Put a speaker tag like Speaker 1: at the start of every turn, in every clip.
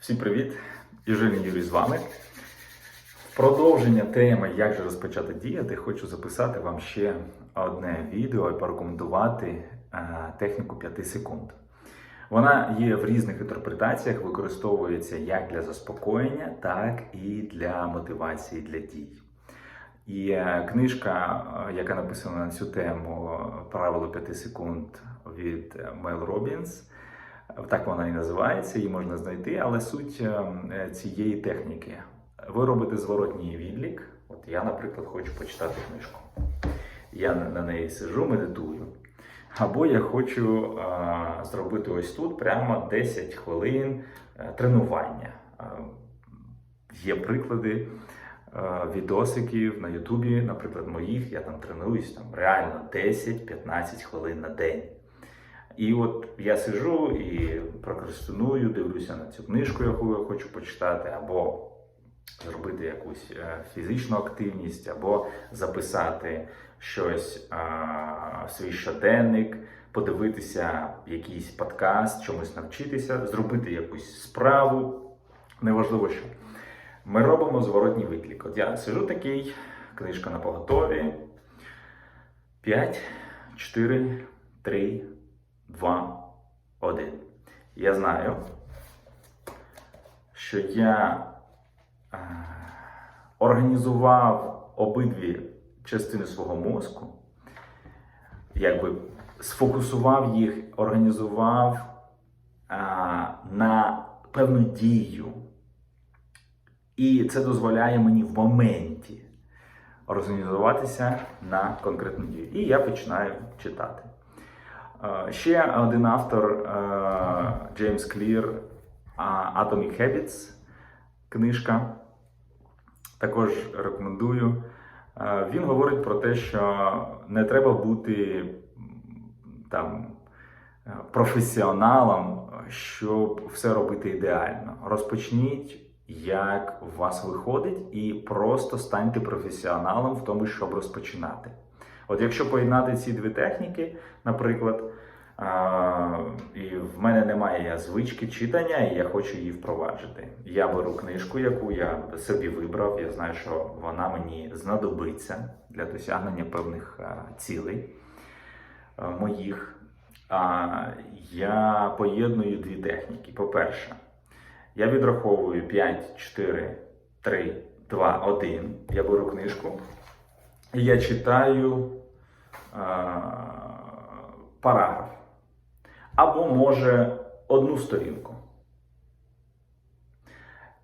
Speaker 1: Всім привіт! Южилін Юрій з вами. В продовження теми, як же розпочати діяти, хочу записати вам ще одне відео і порекомендувати е, техніку 5 секунд. Вона є в різних інтерпретаціях, використовується як для заспокоєння, так і для мотивації для дій. І е, книжка, е, яка написана на цю тему Правило 5 секунд від Мел Робінс. Так вона і називається, її можна знайти, але суть е, цієї техніки. Ви робите зворотній відлік. От я, наприклад, хочу почитати книжку. Я на неї сижу, медитую. Або я хочу а, зробити ось тут прямо 10 хвилин е, тренування. Е, Є приклади е, відосиків на Ютубі, наприклад, моїх, я там тренуюсь там реально 10-15 хвилин на день. І от я сижу і прокрастиную, дивлюся на цю книжку, яку я хочу почитати, або зробити якусь е, фізичну активність, або записати щось в свій щоденник, подивитися якийсь подкаст, чомусь навчитися, зробити якусь справу. Неважливо що. Ми робимо зворотній виклик. От я сижу такий, книжка на поготові. 5, 4, 3, 2, 1. Я знаю, що я е, організував обидві частини свого мозку, якби сфокусував їх, організував е, на певну дію. І це дозволяє мені в моменті організуватися на конкретну дію. І я починаю читати. Е, Ще один автор е, Джеймс Клір Atomic Habits книжка. Також рекомендую. Е, Він говорить про те, що не треба бути там професіоналом, щоб все робити ідеально. Розпочніть, як у вас виходить, і просто станьте професіоналом в тому, щоб розпочинати. От якщо поєднати ці дві техніки, наприклад, а, і в мене немає звички читання, і я хочу її впроваджити. Я беру книжку, яку я собі вибрав. Я знаю, що вона мені знадобиться для досягнення певних а, цілей а, моїх. А, я поєдную дві техніки. По-перше, я відраховую 5, 4, 3, 2, 1. Я беру книжку і я читаю параграф. Або, може, одну сторінку.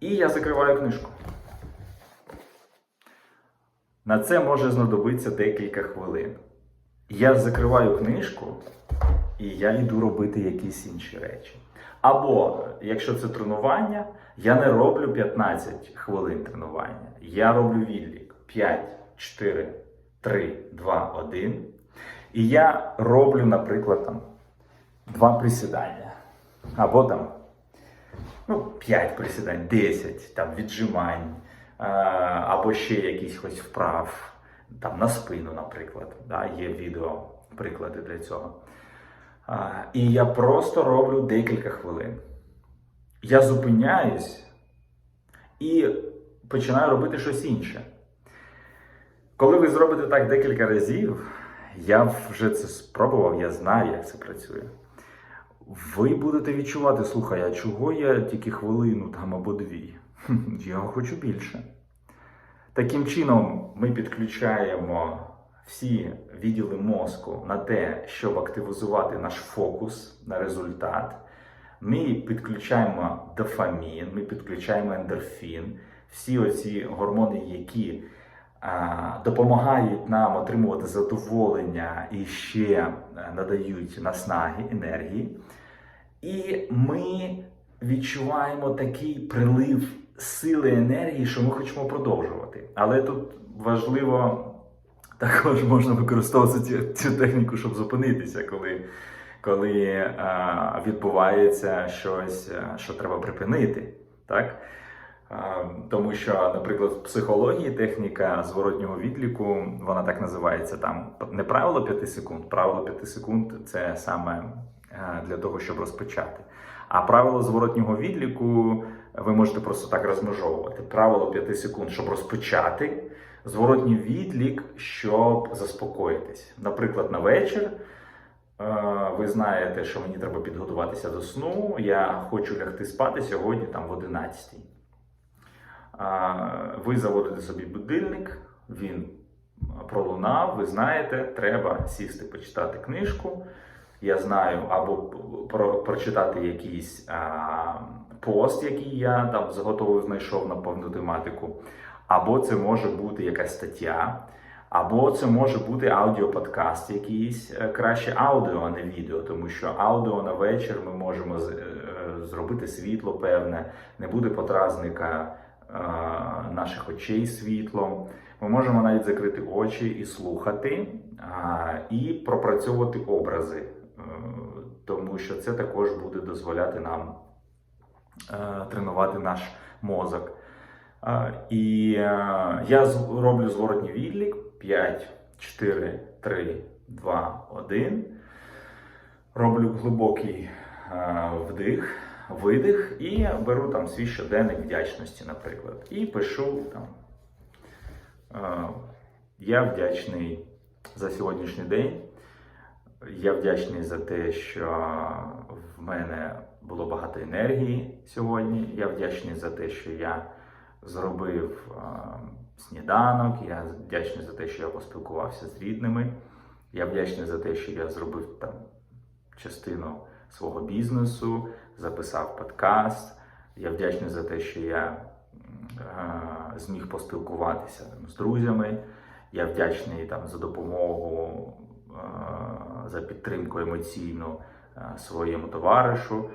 Speaker 1: І я закриваю книжку. На це може знадобитися декілька хвилин. Я закриваю книжку і я йду робити якісь інші речі. Або, якщо це тренування, я не роблю 15 хвилин тренування. Я роблю відлік 5, 4, 3, 2, 1. І я роблю, наприклад, там два присідання. Або там ну, 5 присідань, 10 там, віджимань, або ще якісь вправ, там на спину, наприклад. Да, є відео, приклади для цього. І я просто роблю декілька хвилин. Я зупиняюсь і починаю робити щось інше. Коли ви зробите так декілька разів, я вже це спробував, я знаю, як це працює. Ви будете відчувати, слухай, а чого я тільки хвилину там або дві? Я хочу більше. Таким чином, ми підключаємо всі відділи мозку на те, щоб активізувати наш фокус на результат. Ми підключаємо дофамін, ми підключаємо ендорфін, всі оці гормони, які допомагають нам отримувати задоволення і ще е, надають наснаги, енергії. І ми відчуваємо такий прилив сили енергії, що ми хочемо продовжувати. Але тут важливо також можна використовувати цю, цю техніку, щоб зупинитися, коли, коли а, відбувається щось, що треба припинити. Так? А, Тому що, наприклад, в психології техніка зворотнього відліку, вона так називається там не правило 5 секунд. Правило 5 секунд це саме для того, щоб розпочати. А правило зворотнього відліку ви можете просто так розмежовувати. Правило 5 секунд, щоб розпочати. Зворотній відлік, щоб заспокоїтись. Наприклад, на вечір. Е, Ви знаєте, що мені треба підготуватися до сну. Я хочу лягти спати сьогодні там в 11. Ви заводите собі будильник, він пролунав, ви знаєте, треба сісти почитати книжку. Я знаю, або про, прочитати якийсь а, пост, який я там заготовив, знайшов на певну тематику, або це може бути якась стаття, або це може бути аудіоподкаст якийсь. Е, Краще аудіо, а не відео, тому що аудіо на вечір ми можемо з- е, зробити світло певне, не буде потразника наших очей світлом. Ми можемо навіть закрити очі і слухати, і пропрацьовувати образи, е, тому що це також буде дозволяти нам е, тренувати наш мозок. Е, І е, я роблю зворотній відлік 5, 4, 3, 2, 1. Роблю глибокий е, вдих, видих і беру там свій щоденник вдячності, наприклад. І пишу там. Е, Я вдячний за сьогоднішній день. Я вдячний за те, що в мене було багато енергії сьогодні. Я вдячний за те, що я зробив е, сніданок. Я вдячний за те, що я поспілкувався з рідними. Я вдячний за те, що я зробив там частину свого бізнесу, записав подкаст. Я вдячний за те, що я е, зміг поспілкуватися там, з друзями. Я вдячний там за допомогу, е, за підтримку емоційну е, своєму товаришу.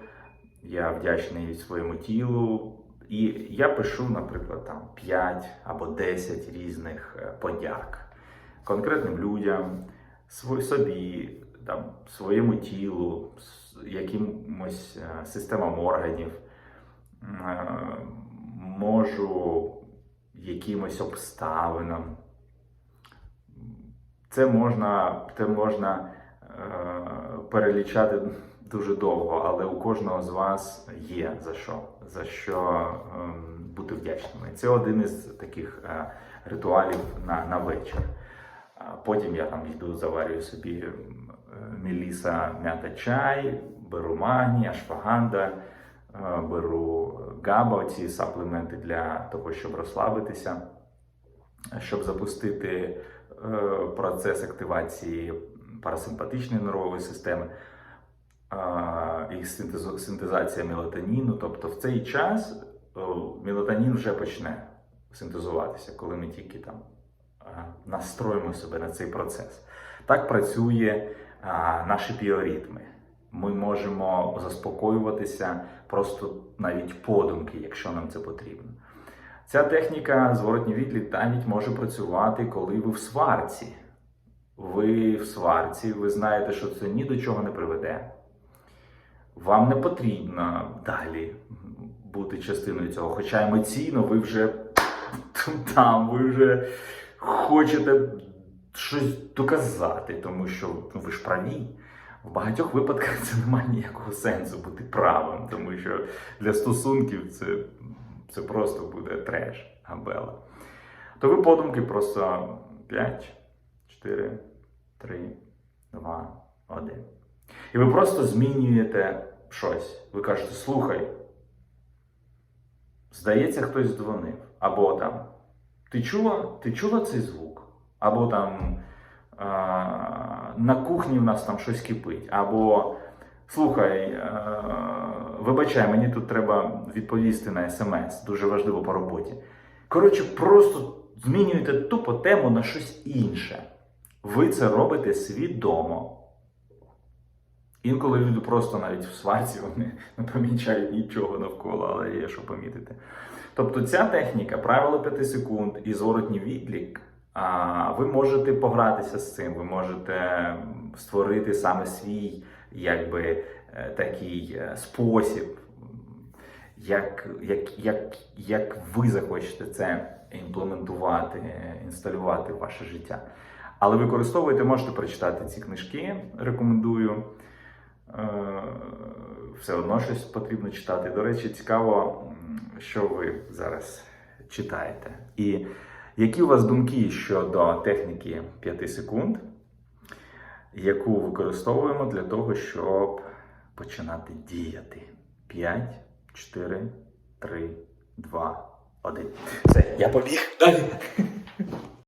Speaker 1: Я вдячний своєму тілу. І я пишу, наприклад, там 5 або 10 різних подяк конкретним людям, собі, там, своєму тілу, якимось е, системам органів. Е, можу якимось обставинам. Це можна, це можна е, перелічати дуже довго, але у кожного з вас є за що, за що ем, бути вдячними. Це один із таких ритуалів на, на вечір. Потім я там йду, заварюю собі м, е, меліса м'ята чай, беру магній, ашфаганда, е, беру габа, ці саплементи для того, щоб розслабитися, щоб запустити е, процес активації парасимпатичної нервової системи і синтезація мелатоніну. Тобто в цей час мелатонін вже почне синтезуватися, коли ми тільки там настроїмо себе на цей процес. Так працює наші біоритми. Ми можемо заспокоюватися просто навіть подумки, якщо нам це потрібно. Ця техніка зворотній відлік навіть може працювати, коли ви в сварці. Ви в сварці, ви знаєте, що це ні до чого не приведе. Вам не потрібно далі бути частиною цього. Хоча емоційно ви вже там, ви вже хочете щось доказати, тому що ну, ви ж праві. В багатьох випадках це немає ніякого сенсу бути правим, тому що для стосунків це, це просто буде треш, габела. То ви подумки просто 5, 4, 3, 2, 1. І ви просто змінюєте щось. Ви кажете, слухай, здається, хтось дзвонив. Або там, ти чула, ти чула цей звук? Або там на кухні в нас там щось кипить. Або слухай, вибачай, мені тут треба відповісти на смс. Дуже важливо по роботі. Коротше, просто змінюєте тупо тему на щось інше. Ви це робите свідомо. Інколи люди просто навіть в сварці вони не помічають нічого навколо, але є що помітити. Тобто ця техніка, правило 5 секунд і зворотній відлік, ви можете погратися з цим, ви можете створити саме свій якби, е, такий е, спосіб, як, як, як, як ви захочете це імплементувати, інсталювати в ваше життя. Але використовуйте, можете прочитати ці книжки, рекомендую. е, все одно щось потрібно читати. До речі, цікаво, що ви зараз читаєте. І які у вас думки щодо техніки 5 секунд, яку використовуємо для того, щоб починати діяти? 5, 4, 3, 2, 1. Все, я побіг далі.